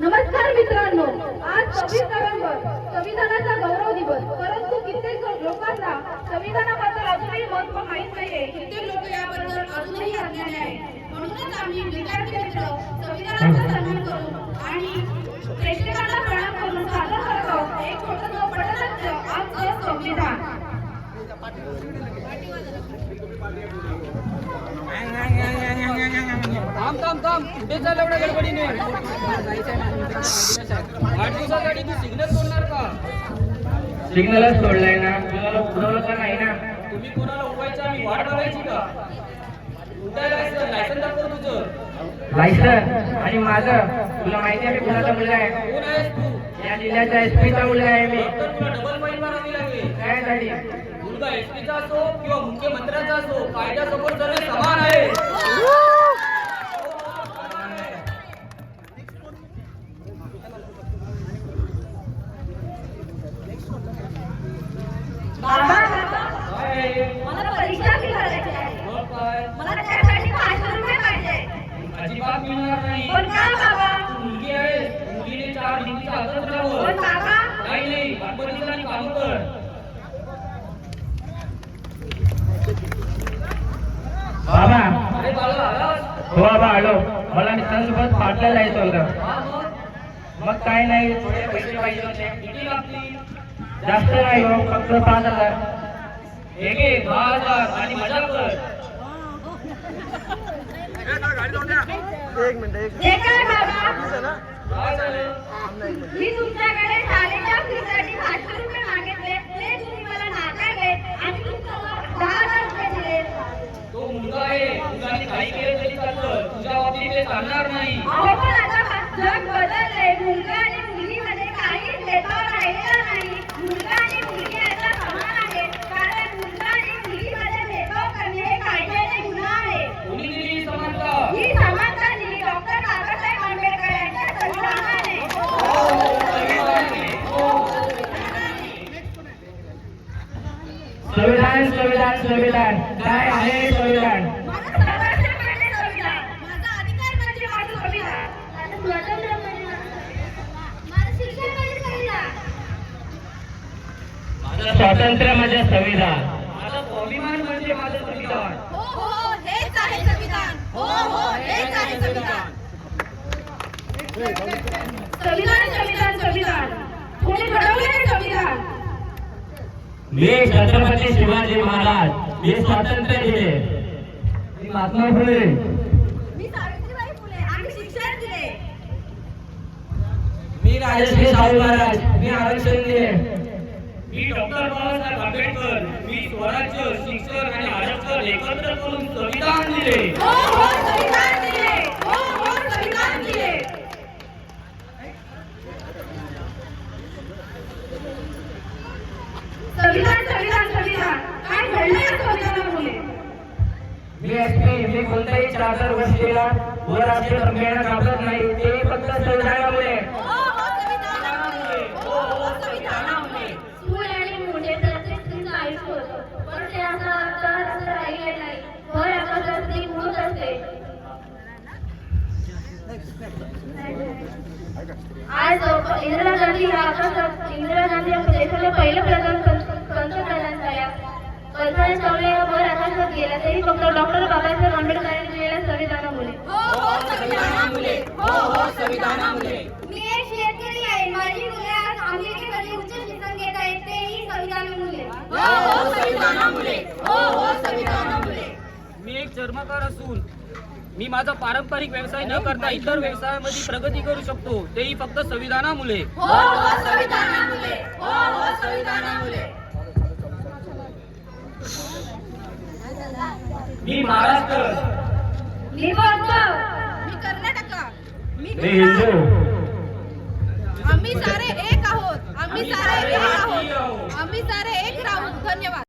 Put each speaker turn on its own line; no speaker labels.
नमस्कार मित्रांनो आज सव्वीस नोव्हेंबर संविधानाचा गौरव दिवस. परंतु कित्येक लोकांना संविधानाबद्दल अजूनही महत्त्व माहीत नाहीये. कित्येक लोक याबद्दल अजूनही अज्ञानी आहे म्हणूनच आम्ही विद्यार्थी मित्र संविधानाचा सन्मान करू आणि प्रेक्षकांना प्रणाम करू.
थांब थांब थांब. कुठे चाललं एवढ्या गडबडीने. आठ दिवसासाठी तू सिग्नल सोडणार का?
सिग्नलच सोडलाय ना. तुम्हाला उडवलं का नाही ना?
तुम्ही कोणाला उठवायचं आणि वाट बघायची का? उठायला लायसन दाखव तुझं.
लायसन आणि माझं? तुला माहिती आहे मी कुणाचा मुलगा आहे?
कोण आहेस तू?
या जिल्ह्याच्या एस चा मुलगा आहे मी.
तुला डबल फाईन मारावी लागेल.
काय साठी
मुलगा एसपीचा असो किंवा मुख्यमंत्र्याचा असो कायद्यासमोर सर्व
बाबा.
हो बाबा आलो. मला मित्रांसोबत पाटला जायचं होतं.
हा मग
काय नाही थोडे पैसे पाहिजे होते.
किती लागतील?
जास्त नाही हो फक्त पाच हजार.
हे घे दहा हजार. आणि मजा कर.
हे बाबा.
काय झालं?
मी तुमच्याकडे शाळेच्या फीसाठी पाचशे रुपये मागितले ते तुम्ही मला नाकारले आणि तुमच्यावर दहा हजार रुपये दिले
तो मुलगा आहे मुलाने काही केलं तरी चालतं. तुझ्या बाबतीत ते चालणार नाही.
अहो पण आता जग बदलले मुलगा आणि मुलीमध्ये काहीच भेदभाव राहिलेला नाही मुलगा आणि मुलगी आता समान आहे कारण मुलगा आणि मुलीमध्ये भेदभाव करणे हे कायद्याने गुन्हा आहे
कोणी दिली ही समानता
ही समानता दिली डॉक्टर बाबासाहेब आंबेडकर यांच्या संविधानाने
संविधान संविधान संविधान. काय आहे संविधान?
माझं म्हणजे स्वातंत्र्य म्हणजे माझं- माझं शिक्षण म्हणजे संविधान.
माझं स्वातंत्र्य माझे संविधान.
माझा स्वाभिमान म्हणजे माझं संविधान.
हो हो हेच आहे संविधान. हो हो हेच आहे संविधान. संविधान संविधान संविधान. कोणी घडवले संविधान
मी छत्रपती शिवाजी महाराज. मी स्वातंत्र्य दिले. मी महात्मा फुले.
मी सावित्रीबाई फुले. आम्ही शिक्षण दिले.
मी राजश्री शाहू महाराज. मी आरक्षण दिले.
मी डॉक्टर बाबासाहेब आंबेडकर. मी स्वराज्य शिक्षण आणि आरक्षण एकत्र करून संविधान दिले
हो हो संविधान दिले हो हो संविधान दिले संविधान संविधान संविधान काय घडले या संविधानामुळे
मी एसपी मी कोणत्याही चार गोष्टीला व राष्ट्रीय संघटना घाबरत नाही ते फक्त संविधानामुळे
स्कूल आणि मुले प्रत्येक स्त्रीचं आयुष्य होतं. पण ते असं आता असं राहिले नाही भर आकाशात ती उडत असते आज इंदिरा गांधी इंदिरा गांधी या देशाच्या पहिल्या प्रधान पंतप्रधान झाल्या कल्पना चावला या वर आकाशात गेल्या तरी फक्त डॉक्टर बाबासाहेब आंबेडकरांनी दिलेल्या संविधानामुळे. मी एक शेतकरी आहे. माझी मुले आज अमेरिकेमध्ये उच्च शिक्षण घेत आहेत तेही संविधानामुळे.
मी एक चर्मकार असून मी माझा पारंपरिक व्यवसाय न करता इतर व्यवसायामध्ये प्रगती करू शकतो तेही फक्त संविधानामुळे. मी महाराष्ट्र.
मी कर्नाटक. मी
मी हिंदू.
आम्ही सारे एक आहोत. आम्ही सारे एक आहोत. आम्ही सारे एक राहू. धन्यवाद.